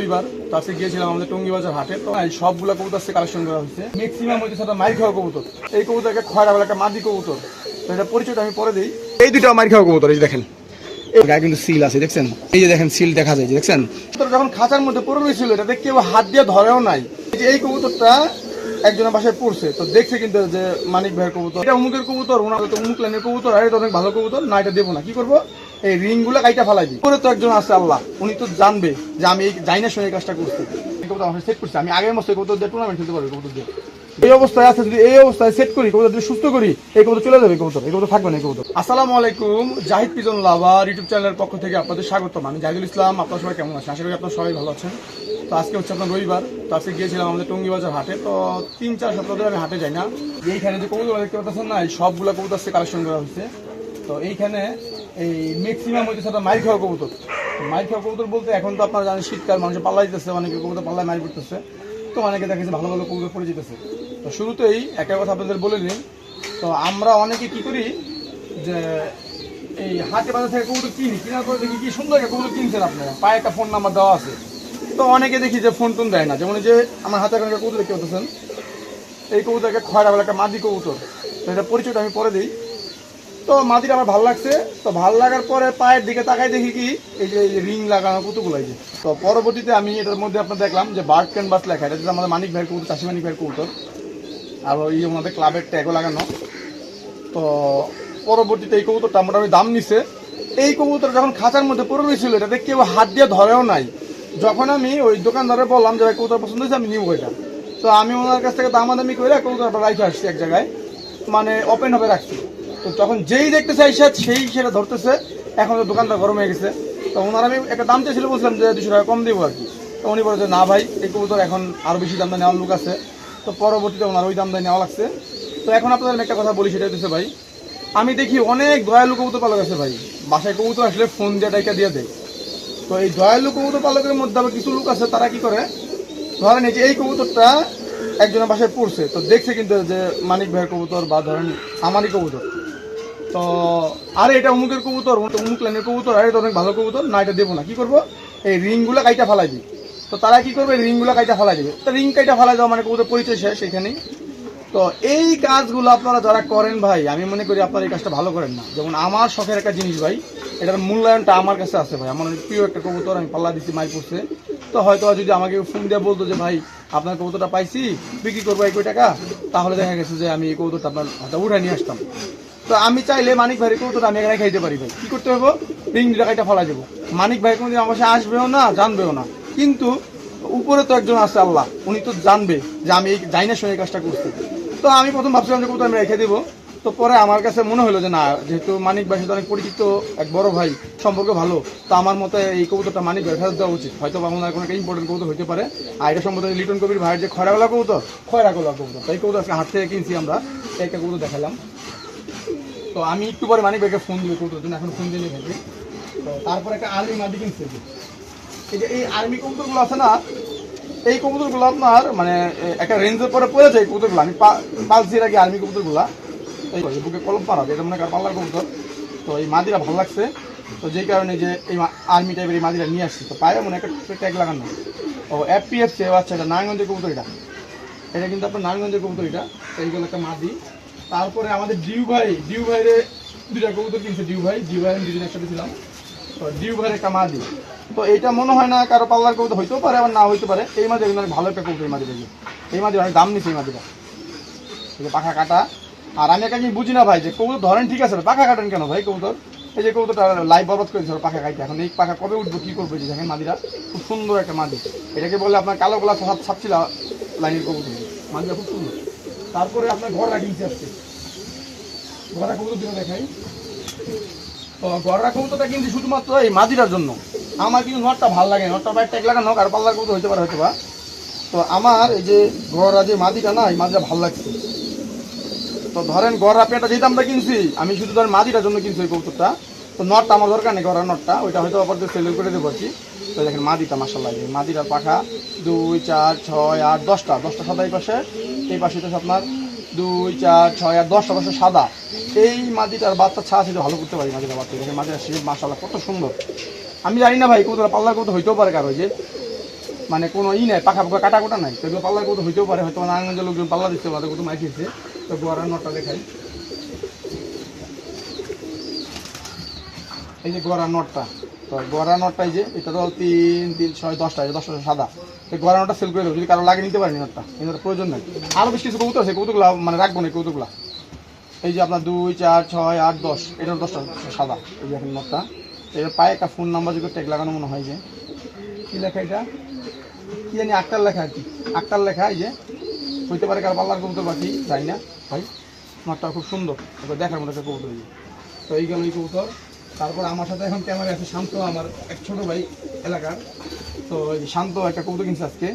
রবিবার তো আজকে গিয়েছিলাম আমাদের টঙ্গি বাজার হাটে। তো এই সবগুলা কবুতর আজকে কালেকশন করা হয়েছে। ম্যাক্সিমাম হচ্ছে সাথে মাইর খাওয়া কবুতর। এই কবুতরকে খয়রা বলে একটা মাদি কবুতর। তো এটা পরিচয়টা আমি পরে দিই। এই দুটো মাইর খাওয়া কবুতর এই যে দেখেন। এই গায়ে কিন্তু সিল আছে দেখছেন? এই যে দেখেন সিল দেখা যায় দেখছেন? যখন খাঁচার মধ্যে পড়ে রয়েছিল এটাতে কেউ হাত দিয়ে ধরেও নাই। এই যে এই কবুতরটা একজনের বাসায় পড়ছে। তো দেখছে কিন্তু যে মানিক ভাইয়ের কবুতর। এটা অমুকের কবুতর ওনার তো অমুক লাইনের কবুতর আর এটা অনেক ভালো কবুতর। না এটা দেবো না। কি করব? এই রিংগুলো কাইটা ফালাই দিই। করে তো একজন আছে আল্লাহ, উনি তো জানবে যে আমি এই যাই না শুনে এই কাজটা করছি। সেট করছি, আমি আগের কবুতর দিয়ে টুর্নামেন্ট খেলতে পারব কবুতর দিয়ে। এই অবস্থায় আছে, যদি এই অবস্থায় সেট করি, কবুতর যদি সুস্থ করি, এই কবুতর চলে যাবে কবুতর, এই কবুতর থাকবে না কবুতর। আসসালামু আলাইকুম, জাহিদ পিজন লাভার ইউটিউব চ্যানেলের পক্ষ থেকে আপনাদের স্বাগতম। আমি জাহিদুল ইসলাম, আপনার সবাই কেমন আছেন? আশা করি আপনার সবাই ভালো আছেন। তো আজকে হচ্ছে আপনার রবিবার, তো আজকে গিয়েছিলাম আমাদের টঙ্গি বাজার হাটে, তো তিন, চার সপ্তাহ ধরে আমি হাটে যাই না। এইখানে যে কবুতর দেখতে পাচ্ছেন না, এই সবগুলা কবুতর কালেকশন করা হয়েছে। তো এইখানে এই ম্যাক্সিমাম হচ্ছে সেটা মাইর খাওয়া কবুতর। মাইর খাওয়া কবুতর বলতে এখন তো আপনারা জানেন শীতকাল মানুষের পাল্লা দিতেছে, অনেকে কবুতর পাল্লায় মাইর করতেছে। তো অনেকে দেখেছে ভালো ভালো কবুতর পড়ে যেতেছে। তো শুরুতেই একটা কথা আপনাদের বলে নিন তো আমরা অনেকে কি করি যে এই হাতে বাজার থেকে কবুতর কিনি, কেনার পরে দেখি কি সুন্দর একটা কবুতর কিনছেন আপনারা। পায়ে একটা ফোন নাম্বার দেওয়া আছে। তো অনেকে দেখি যে ফোন টোন দেয় না। যেমন যে আমার হাতে এখন একটা কবুতর দেখতে পাচ্ছেন, এই কবুতরকে খয়রা বলে একটা মাদি কবুতর। তো এটা পরিচয়টা আমি পরে দিই। তো মাদিটা আমার ভালো লাগছে। তো ভালো লাগার পরে পায়ের দিকে তাকাই দেখি কি, এই যে রিং লাগানো কুতুগুলো যে। তো পরবর্তীতে আমি এটার মধ্যে আপনার দেখলাম যে বার্ড ক্যানভাস লেখা, এটা হচ্ছে আমাদের মানিক ভাইয়ের কবুতর, চাষি মানিক ভাইয়ের কবুতর। আর ওই আমাদের ক্লাবের ট্যাগও লাগানো। তো পরবর্তীতে এই কবুতরটা মোটামুটি দাম নিছে। এই কবুতর যখন খাঁচার মধ্যে পড়ে রয়েছিল, এটাতে কেউ হাত দিয়ে ধরেও নাই। যখন আমি ওই দোকানদারে বললাম যে, ভাই, কবুতর পছন্দ হয়েছে, আমি নিব এটা। তো আমি ওনার কাছ থেকে দামাদামি করে কবুতরটা রাইখে আসছি এক জায়গায়। মানে ওপেন হবে রাখছি। তো যখন যেই দেখতে চাই সে সেই সেটা ধরতেছে। এখন তো দোকানটা গরম হয়ে গেছে। তো ওনার আমি একটা দাম চেয়েছিল, বলছিলাম যে দুশো টাকা কম দেবো আর কি। তো উনি বলে যে না ভাই, এই কবুতর এখন আরও বেশি দাম দিয়ে নেওয়ার লোক আছে। তো পরবর্তীতে ওনার ওই দাম দিয়ে নেওয়া লাগছে। তো এখন আপনাদের আমি একটা কথা বলি, সেটা হচ্ছে ভাই, আমি দেখি অনেক দয়ালু কবুতর পালক আছে ভাই। বাসায় কবুতর আসলে ফোন দিয়ে ডাইকা দিয়ে দেয়। তো এই দয়ালু কবুতর পালকের মধ্যে আবার কিছু লোক আছে, তারা কি করে? ধরেন এই যে এই কবুতরটা একজনের বাসায় পড়ছে, তো দেখছে কিন্তু যে মানিক ভাইয়ের কবুতর বা ধরেন আমারই কবুতর। তো, আরে এটা অমুকের কবুতর, অমুক লাইনের কবুতর, আরে এটা অনেক ভালো কবুতর। না, এটা দেবো না, কি করব? এই রিংগুলো কাইটা ফালাই দিই তো তারা কি করবে? রিংগুলো কাইটা ফালাই দিবে তো রিং কাইটা ফালাই দেওয়া মানে কবুতর পরিচয় শেষ সেখানেই তো এই কাজগুলো আপনারা যারা করেন ভাই, আমি মনে করি আপনারা এই কাজটা ভালো করেন না। যেমন আমার শখের একটা জিনিস ভাই, এটার মূল্যায়নটা আমার কাছে আছে ভাই। আমার অনেক প্রিয় একটা কবুতর, আমি পাল্লা দিচ্ছি মাই পড়ছে তো হয়তো যদি আমাকে ফোন দিয়ে বলতো যে, ভাই, আপনার কবুতরটা পাইছি, বিক্রি করব এক টাকা? তাহলে দেখা গেছে যে, আমি এই কবুতরটা আপনার হাতে উঠাই নিয়ে আসতাম। তো আমি চাইলে মানিক ভাই ভাইয়ের তো আমি এখানে খাইতে পারি ভাই। কি করতে হবে রিং দুটা কাইটা ফলা যাব। মানিক ভাই কোনোদিন আমার বাসায় আসবেও না, জানবেও না। কিন্তু উপরে তো একজন আছে আল্লাহ, উনি তো জানবে যে আমি এই যাই না শুনে কাজটা করছি। তো আমি প্রথম ভাবছিলাম যে কবুতর আমি রেখে দেবো। তো পরে আমার কাছে মনে হলো যে না, যেহেতু মানিক ভাই সাথে অনেক পরিচিত এক বড় ভাই, সম্পর্ক ভালো, তো আমার মতে এই কবুতরটা মানিক ভাই ফেরত দেওয়া উচিত। হয়তো ওনার কোনো একটা ইম্পর্টেন্ট কবুতর হতে পারে। আর এটা সম্ভবত লিটন কবির ভাইয়ের যে খয়রাগোলা কবুতর খয়রাগোলা কবুতর তো এই কবুতর আজকে হাট থেকে কিনছি আমরা, একটা কবুতর দেখালাম। তো আমি একটু পরে মানিক ভাইকে ফোন দিব কবুতর জন্য এখন ফোন দিয়ে নিয়ে তো তারপরে একটা আর্মি মাদি কিনছে এই যে এই আর্মি কবুতরগুলো আছে না, এই কবুতরগুলো আপনার মানে একটা রেঞ্জের পরে পড়ে যায় কবুতরগুলো আমি পা- পালছি এর আগে আর্মি কবুতরগুলা এই বুকে কলম পাড়া এটা মনে করেন পাল্লার কবুতর, তো এই মাদিরা ভালো লাগছে। তো যেই কারণে যে এই আর্মি টাইপের এই মাদিরা নিয়ে আসছি। তো পায়ে মনে একটা ট্যাগ লাগানো। ও এফপিএফসি আচ্ছা এটা নারায়ণগঞ্জের কবুতর এটা। এটা কিন্তু আপনার নারায়ণগঞ্জের কবুতর এটা। এইগুলো একটা মাদি তারপরে আমাদের ডিউ ভাই, ডিউ ভাইরে দুইটা কবুতর কিনছে ডিউ ভাই ডিউ ভাই আমি দুজন একসাথে ছিলাম। তো ডিউ ভাইয়ের একটা মাদি। তো এটা মনে হয় না কারও পাল্লার কবুতর, হইতেও পারে আবার না হইতে পারে। এই মাঝে অনেক ভালো একটা কবুতর এই মাঝে দেখি। এই মাঝে অনেক দাম নিচ্ছে এই যে পাখা কাটা। আর আমি একটা জিনিস বুঝি না ভাই, যে কবুতর ধরেন ঠিক আছে, পাখা কাটেন কেন ভাই কবুতর? এই যে কবুতরটা লাইভ বরবাদ করেছিল পাখা কাটতে। এখন এই পাখা কবে উঠবো, কী করব দেখেন মাদিরা খুব সুন্দর একটা মাদি। এটাকে বলে আপনার কালো গোলা সাপ সাপছিলা লাইনের কবুতর। মাদিরা খুব সুন্দর। তারপরে আপনার ঘর রাখিয়েছি আজকে ঘর কবুতর দিনে দেখাই। তো গড়রা কবুতরটা কিন্তু শুধুমাত্র এই মাদিরার জন্য। আমার কিন্তু নটটা ভালো লাগে নটটা বাইর ট্যাগ লাগানো আর পাল্লার কবুতর হইতে পারে হয়তো বা তো আমার এই যে গড়া যে মাদিটা না, এই মাদিটা ভালো লাগছে। তো ধরেন গড়া পেটা যেটা আমরা কিনছি, আমি শুধু ধরেন মাদিটার জন্য কিনছি ওই কবুতরটা। তো নটটা আমার দরকার নেই গড়ার নটটা। ওইটা হয়তো আবার সেল করে দেবো আর তো দেখেন মাদিটা মাসাল্লাহ এই মাদিটার পাখা দুই, চার, ছয়, আট, দশটা দশটা সাদা এই পাশে। এই পাশে তো আপনার দুই, চার, ছয় আর দশটা পাশে সাদা। এই মাদিটার বাচ্চা ছাড়া সেটা ভালো করতে পারি মাদিটার বাচ্চা। দেখেন মাদিটার সে মাসাল্লাহ কত সুন্দর। আমি জানি না ভাই কবুতর পাল্লার কবুতর হইতেও পারে কারও যে মানে কোনো ই নাই, পাখা পাখা কাটা কোটা নাই। তো পাল্লার কবুতর হইতেও পারে, হয়তো মানে নারায়ণগঞ্জের লোকজন পাল্লা দিতে পারে কত মাইক দিচ্ছে। তো গোয়ারার নটটা দেখাই। এই যে গোয়ারা নটটা। তো গোয়ারা নটটা এই যে, এটা তো তিন তিন, ছয়, দশটা দশটা সাদা। গোয়ারা নটটা সেল করে দেবো যদি কারও লাগে নিতে পারেনি নটটা, এই প্রয়োজন নেই। আরও বেশ কিছু কবুতর আছে কবুতরগুলো মানে রাখব না কবুতরগুলো। এই যে আপনার দুই, চার, ছয়, আট, দশ এটার দশটা সাদা, এই যে এখন নটটা। এর পায়ে একটা ফোন নাম্বার যদি ট্যাগ লাগানো মনে হয় যে। কি লেখা এটা? কি জানি আক্তার লেখা আর কি। আক্তার লেখা, এই যে। হইতে পারে কার পাল্লার কবুতর বাকি জানি না। ভাই, নটটা খুব সুন্দর দেখার মতো একটা কবুতর। তো এই গেল এই কবুতর। তারপর আমার সাথে এখন ক্যামেরা আছে শান্ত, আমার এক ছোট ভাই এলাকার। তো শান্ত একটা কবুতর কিনছে আজকে।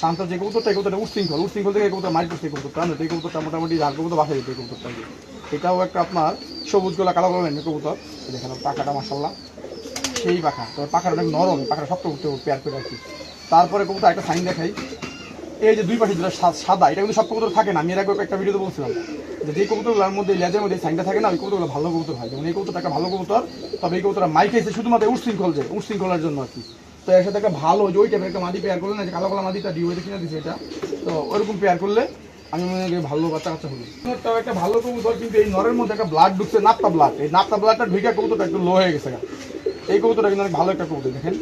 শান্ত যে কবুতরটা, এই কবুতরটা উচ্ছৃঙ্খল উচ্ছৃঙ্খল থেকে কবুতর মারি করছে কবুতরটা না এই কবুতরটা মোটামুটি যার কবুতর বাসায় যেত এই কবুতরটা। এটাও একটা আপনার সবুজ গোলা কালো গোলা কবুতর। দেখেন পাখাটা মাসাল্লাহ সেই পাখা তবে পাখাটা অনেক নরম, পাখাটা শক্ত করতে পেয়ার করে আর কি তারপরে কবুতর একটা সাইন দেখাই। এই যে দুই পাশে যেটা সাদা, এটা কিন্তু সব কবুতর থাকে না। আমি এর আগে একটা ভিডিওতে বলছিলাম যে যে কবুতরগুলোর মধ্যে লেজের মধ্যে সাইনটা থাকে না, ওই কবুতরগুলো ভালো কবুতর হয়। যেমন এই কবুতরটা একটা ভালো কবুতর, তবে এই কবুতরটা মাইক এসে শুধুমাত্র উচ্ছৃঙ্খল যে উচ্ছৃঙ্খলার জন্য আর কি। তো এর সাথে একটা ভালো যে ওই টাইপের একটা মাদি পেয়ার করলে না, যে কালো কালো মাদিটা ডিওতে কিনে দিচ্ছে এটা, তো ওরকম পেয়ার করলে আমি মনে করি ভালো বাচ্চা কাচ্চা হবে। কবুতরটাও একটা ভালো কবুতর, কিন্তু এই নরের মধ্যে একটা ব্লাড ঢুকছে, নাপ্তা ব্লাড এই নাপ্তা ব্লাডটা ঢুকে কবুতরটা একটু লো হয়ে গেছে এই কবুতরটা কিন্তু অনেক ভালো একটা কবুতর, দেখেন।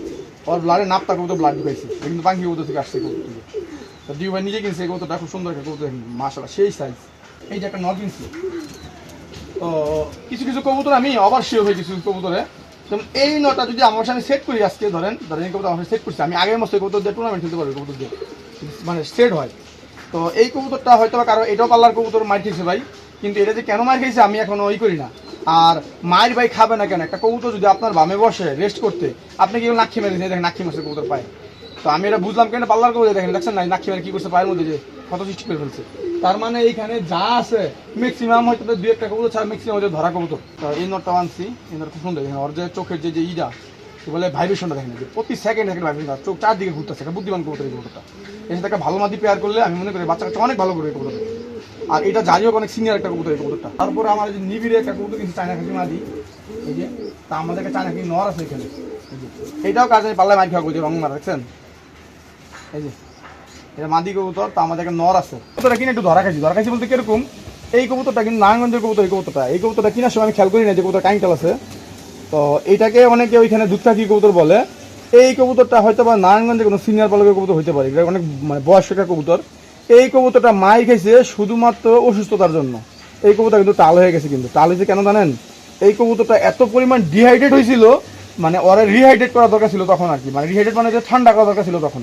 ওর ব্লাডে নাপ্তা কবুতর ব্লাড ঢুকাইছে। কিন্তু পাখি কবুতর থেকে আসছে কবুতর ভাই নিজে কিনছে, এই কবুতরটা খুব সুন্দর একটা কবুতর মাসালা সেই সাইজ এই যে একটা নর কিনছি। তো কিছু কিছু কবুতর আমি অবশ্যই হয়ে কিছু কবুতরে। যেমন এই নটা যদি আমার সামনে সেট করি আজকে, ধরেন ধরেন এই কবুতর আমার সেট করছি, আমি আগের এই কবুতর দিয়ে টুর্নামেন্ট খেলতে পারব কবুতর দিয়ে। মানে সেট হয়। তো এই কবুতরটা হয়তো কারও, এটাও পাল্লার কবুতর মার খেয়েছে ভাই, কিন্তু এটা যে কেন মার খেয়েছে আমি এখনও ওই করি না। আর মায়ের ভাই খাবে না কেন? একটা কবুতর যদি আপনার বামে বসে রেস্ট করতে, আপনি কি নাক্ষি মেরে দিয়েছেন? দেখেন নাক্ষি মাসে কবুতর পায়। তো আমি এটা বুঝলাম কেন পাল্লার কবুতর দেখেন, দেখছেন না নাক্ষি মেরে কি করছে, পায়ের মধ্যে যে কত সৃষ্টি করে ফেলছে। তার মানে এইখানে যা আছে ম্যাক্সিমাম হয়তো দুই একটা কবুতর ছাড়া ম্যাক্সিমাম হয়তো ধরা কবুতর এই নোটটা আনছি, এই নোট খুব সুন্দর দেখেন, ওর যে চোখের যে যে ইটা বলে ভাইব্রেশনটা দেখেন প্রতি সেকেন্ড সেকেন্ড ভাইব্রেশন চোখ চারদিকে ঘুরতেছে, একটা বুদ্ধিমান কবুতর এই কবুতরটা এর সাথে ভালো মাদি পেয়ার করলে আমি মনে করি বাচ্চা কাচ্চা অনেক ভালো করে কবুতর আর এটা জারিও অনেক সিনিয়র একটা কবুতর এই কবুতরটা তারপরে আমার যে নিবিড়ে একটা কবুতর কিন্তু চায়না খাসি মাদি, এই যে, তা আমাদের চায়না খাসি নর আছে এখানে। এটাও কাজে পাল্লায় মারি খাওয়া করছে রং মারা, দেখছেন? এই যে, এটা মাদি কবুতর, তো আমাদের একটা নর আছে। কবুতরটা কিনে একটু ধরা খাইছি। ধরা খাইছি বলতে কীরকম, এই কবুতরটা কিন্তু নারায়ণগঞ্জের কবুতর, এই কবুতরটা। এই কবুতরটা কিনার সময় আমি খেয়াল করি না যে কবুতর কাইংটাল আছে। তো এইটাকে অনেকে ওইখানে দুধকাকি কবুতর বলে। এই কবুতরটা হয়তো বা নারায়ণগঞ্জে কোনো সিনিয়র পালকের কবুতর হইতে পারে। এটা অনেক মানে বয়স্ক একটা কবুতর। এই কবুতরটা মাই খাইছে শুধুমাত্র অসুস্থতার জন্য। এই কবুতর কিন্তু টাল হয়ে গেছে কিন্তু। টাল হয়েছে কেন জানেন? এই কবুতরটা এত পরিমাণ ডিহাইড্রেট হয়েছিল মানে ওরা রিহাইড্রেট করা দরকার ছিল তখন আর কি। মানে রিহাইড্রেট মানে ঠান্ডা করা দরকার ছিল তখন।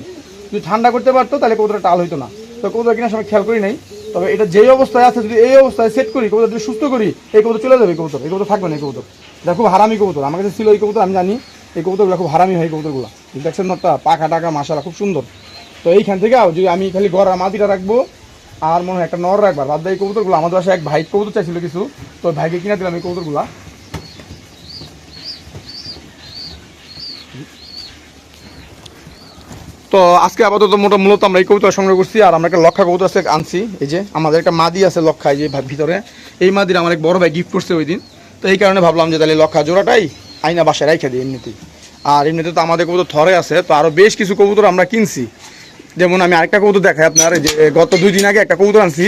যদি ঠান্ডা করতে পারতো, তাহলে কবুতরটা টাল হইতো না। তো কবুতর কিনা সময় খেয়াল করি নাই। তবে এটা যেই অবস্থায় আছে, যদি এই অবস্থায় সেট করি, কবুতর যদি সুস্থ করি, এই কবুতর চলে যাবে কবুতর, এই কবুতর থাকবে না, এই কবুতর। এটা খুব হারামি কবুতর। আমার কাছে ছিল এই কবুতর, আমি জানি এই কবুতরগুলো খুব হারামি হয় কবুতরগুলো। দেখছেন নটটা, পাখা টাকা মাসালা খুব সুন্দর। তো এইখান থেকে যদি আমি খালি গড়া মাটিটা রাখব, আর মনে হয় একটা নর রাখবার, বাদ এই কবুতরগুলো, আমাদের বাসায় এক ভাই কবুতর চাইছিল কিছু, তো ভাইকে কিনে দিলাম এই কবুতরগুলা। তো আজকে আপাতত মোটা মূলত আমরা এই কবুতর সংগ্রহ করছি আর আমরা একটা লক্ষা কবুতর আছে আনছি। এই যে আমাদের একটা মাদি আছে লক্ষা, এই যে ভিতরে। এই মাদির আমার এক বড় ভাই গিফট করছে ওই দিন। তো এই কারণে ভাবলাম যে তাহলে লক্ষা জোড়াটাই আইনা বাসায় রাইখা দিই এমনিতেই। আর এমনিতে তো আমাদের কবুতর থরে আছে, তো আরও বেশ কিছু কবুতর আমরা কিনছি। যেমন আমি আরেকটা কবুতর দেখাই আপনার, এই যে গত দুই দিন আগে একটা কবুতর আনছি।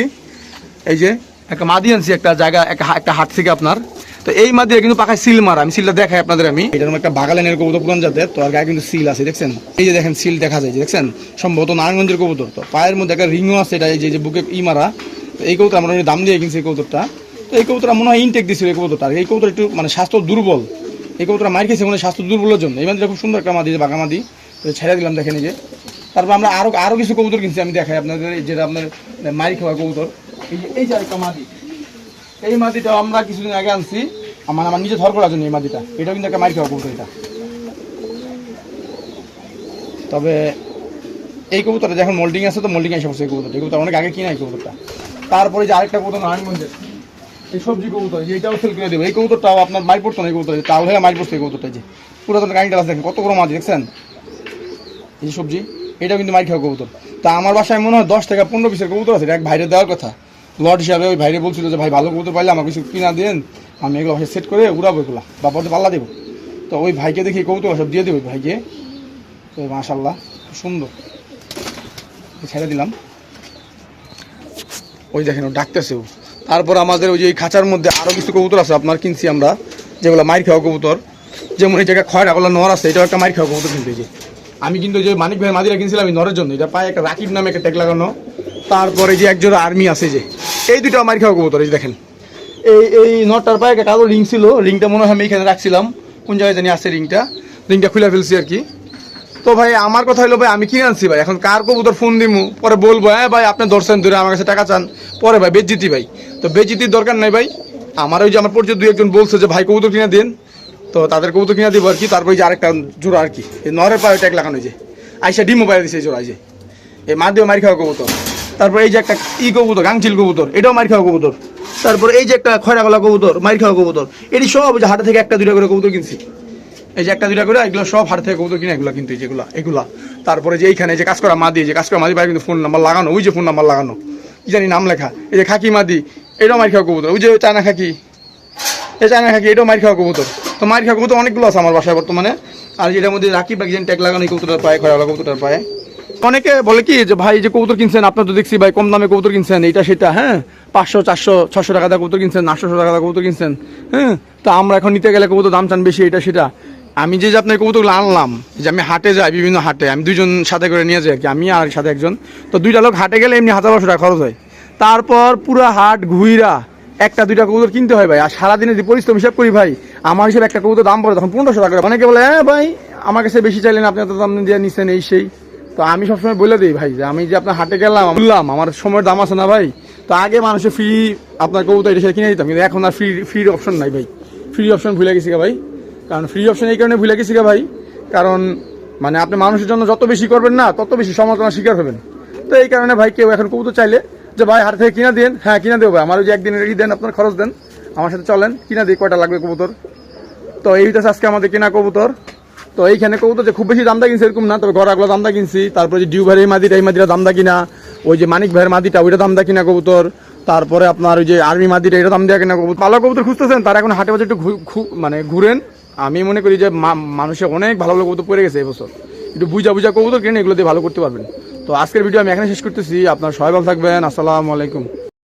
এই যে একটা মাদি আনছি, একটা জায়গা একটা একটা হাট থেকে আপনার। তো এই মাদিরা কিন্তু পাখায় সিল মারা। আমি সিলটা দেখাই আপনাদের আমি। মধ্যে একটা বাগালেনের কবুতর পুরান জাতের, তো আর গায়ে কিন্তু সিল আছে, দেখছেন? এই যে দেখেন, সিল দেখা যায়, দেখছেন? সম্ভবত নারায়ণগঞ্জের কবুতর। তো পায়ের মধ্যে একটা রিংও আছে, এটা এই যে- বুকে ই মারা। তো এই কবুতর আমরা দাম দিয়ে কিনছি এই কবুতরটা। তো এই কবুতর মনে হয় ইনটেক দিছিল এই কবুতরটা। এই কবুতর একটু মানে স্বাস্থ্য দুর্বল। এই কবুতর মার খেয়েছে মানে স্বাস্থ্য দুর্বলের জন্য। এই মাদিটা খুব সুন্দর একটা মাদি বাঘা মাদি তো ছেড়ে দিলাম, দেখেন এই যে। তারপর আমরা আরও আরও কিছু কবুতর কিনছি, আমি দেখাই আপনাদের যেটা আপনার মারি খাওয়া কবুতর। এই যে এই যে আরেকটা মাদি এই মাদিটা আমরা কিছুদিন আগে আনছি। আমার আমার নিজে ধর করার জন্য এই মাটিটা। এটা কিন্তু একটা মারি খাওয়া কবুতর এটা। তবে এই কবুতরটা যখন মোল্ডিং আছে তো মোল্ডিং এসে এই কবুতরটা। এই কবুতর অনেক আগে কিনা এই কবুতরটা। তারপরে যে আরেকটা কবুতর নারায়ণগঞ্জের এই সবজি কবুতর যে এটাও সেল করে দেবো। এই কবুতরটাও আপনার মাই পড়তো না এই কবুতর তাল হয়ে মাই পড়ছে এই কবুতরটা যে। পুরাতন কাহিনীটা আছে, দেখেন, কত বড় মাছ, দেখছেন? এই সবজি, এটাও কিন্তু মাই খাওয়া কবুতর। তা আমার বাসায় মনে হয় দশ থেকে পনেরো পিসের কবুতর আছে এক ভাইরে দেওয়ার কথা। লট হিসাবে ওই ভাইরে বলছিল যে, ভাই, ভালো কবুতর পাইলে আমাকে কিছু কিনা দেন, আমি এগুলো সেট করে উড়াবো এগুলো। বা পরে পাল্লা দেবো। তো ওই ভাইকে দেখি কবুতর সব দিয়ে দেবো ভাইকে। তো মাশাল্লাহ সুন্দর। ছেড়ে দিলাম। ওই দেখেন, ও ডাকতেছেও তারপর আমাদের ওই যে খাঁচার মধ্যে আরও কিছু কবুতর আছে, আপনার কিনছি আমরা, যেগুলো মাইর খাওয়া কবুতর। যেমন এই জায়গায় খয়রাগুলো নর আছে, এটাও একটা মাইর খাওয়া কবুতর কিন্তু যে। আমি কিন্তু যে মানিক ভাইয়ের মাদিরা কিনছিলাম এই নরের জন্য, এটা পায়ে একটা রাকিব নামে একটা ট্যাগ লাগানো। তারপরে যে একজোড়া আর্মি আছে যে। এই দুটো মাইর খাওয়া কবুতর, এই দেখেন। এই এই নটটার পায়ে একটা কালো রিং ছিল, রিংটা মনে হয় আমি এখানে রাখছিলাম। কোন জায়গায় জানি আছে রিংটা। রিংটা খুলে ফেলছি আর কি। তো ভাই, আমার কথা হলো ভাই, আমি কিনে আনছি ভাই? এখন কার কবুতর ফোন দিমু? পরে বলব হ্যাঁ ভাই, আপনি ধরছেন ধরে আমার কাছে টাকা চান। পরে ভাই, বেজ্জিতি ভাই। তো বেজ্জিতির দরকার নাই ভাই। আমার ওই যে আমার পরিচিত দুই একজন বলছে যে, ভাই, কবুতর কিনে দিন। তো তাদের কবুতর কিনে দিব আর কি। তারপরে যে আরেকটা জোড়া আর কি। নরের পায়ে ট্যাগ লাগানো যে আইসা ডিমো পায়ে দিছে জোড়া যে। এই মা দিয়ে মারি খাওয়া কবুতর। তারপর এই যে একটা ই কবুতর গাংচিল কবুতর, এটাও মারি খাওয়া কবুতর। তারপর এই যে একটা খয়রা গলা কবুতর মারি খাওয়া কবুতর, এটি সব যে হাটে থেকে একটা দুইটা করে কবুতর কিনছি। এই যে একটা দুইটা করে, এগুলো সব হাট থেকে কবুতর কিনে এগুলো কিন্তু যেগুলো, এগুলা। তারপরে যে এইখানে যে কাজ করা মাদি যে কাজ করা মাদি পায়ে কিন্তু ফোন নাম্বার লাগানো, ওই যে ফোন নাম্বার লাগানো। কি জানি নাম লেখা, এই যে খাকি মাদি, এটাও মারি খাওয়া কবুতর, ওই যে চায়না খাকি। এই চায়না খাকি, এটাও মারি খাওয়া কবুতর। তো মারি খাওয়া কবুতর অনেকগুলো আছে আমার বাসায় বর্তমানে। আর যেটার মধ্যে রাখি বাকি যেন ট্যাগ লাগানো এই কবুতরটার পায়ে খয়রা গলা কবুতরটার পায়ে। অনেকে বলে কি যে, ভাই যে কবুতর কিনছেন, আপনার তো দেখছি ভাই কম দামে কবুতর কিনছেন এটা সেটা হ্যাঁ? পাঁচশো, চারশো, ছশো টাকা দিয়ে কবুতর কিনছেন, আটশো টাকা দিয়ে কবুতর কিনছেন হ্যাঁ? তো আমরা এখন নিতে গেলে কবুতর দাম চান বেশি এটা সেটা। আমি যে আপনার কবুতরগুলো আনলাম যে আমি হাটে যাই, বিভিন্ন হাটে, আমি দুইজন সাথে করে নিয়ে যাই কি, আমি আর সাথে একজন। তো দুইটা লোক হাটে গেলে এমনি হাজার বারোশো টাকা খরচ হয়। তারপর পুরো হাট ঘুইরা একটা, দুইটা কবুতর কিনতে হয় ভাই, আর সারাদিনে যে পরিশ্রম হিসাব করি ভাই, আমার হিসেবে একটা কবুতর দাম পড়ে, তখন পনেরোশো টাকা। অনেকে বলে হ্যাঁ ভাই, আমার কাছে বেশি চাইলেন, আপনি এত দাম দিয়ে নিচ্ছেন, এই সেই। তো আমি সবসময় বলে দিই ভাই যে আমি যে আপনার হাটে গেলাম বললাম, আমার সময়ের দাম আছে না ভাই। তো আগে মানুষের ফ্রি আপনার কবুতর এটা সেটা কিনে দিতাম, কিন্তু এখন আর ফ্রি ফ্রির অপশন নাই ভাই। ফ্রি অপশন ভুলে গেছি ভাই। কারণ ফ্রি অপশন এই কারণে ভুলে গেছি ভাই। কারণ মানে আপনি মানুষের জন্য যত বেশি করবেন না, তত বেশি সমালোচনা শিকার হবেন। তো এই কারণে ভাই কেউ এখন কবুতর চাইলে যে ভাই হাট থেকে কিনা দেন হ্যাঁ কিনা দেবো ভাই। আমার ওই যে একদিনের ই দেন, আপনার খরচ দেন। আমার সাথে চলেন, কিনা দিই, কয়টা লাগবে কবুতর? তো এই হচ্ছে আজকে আমাদের কেনা কবুতর। তো এইখানে কবুতর যে খুব বেশি দামটা কিনছি এরকম না, তবে গড়াগুলো দামটা কিনছি। তারপরে যে ডিউ ভাইয়ের মাদিটা, এই মাদিটা দামটা কিনা, ওই যে মানিক ভাইয়ের মাদিটা, ওইটা দামটা কিনা কবুতর। তারপরে আপনার ওই যে আর্মি মাদিটা, এটা দাম দেওয়া কিনা কবুতর। ভালো কবুতর খুঁজতেছেন, তারা এখন হাটে বাজারে একটু মানে ঘুরেন। আমি মনে করি যে মানুষের অনেক ভালো ভালো কবুতর পড়ে গেছে এবছর। একটু বুঝা বুঝা কবুতর কিনে এগুলো দিয়ে ভালো করতে পারবেন। তো আজকের ভিডিও আমি এখানে শেষ করতেছি। আপনার সবাই ভালো থাকবেন। আসসালামু আলাইকুম।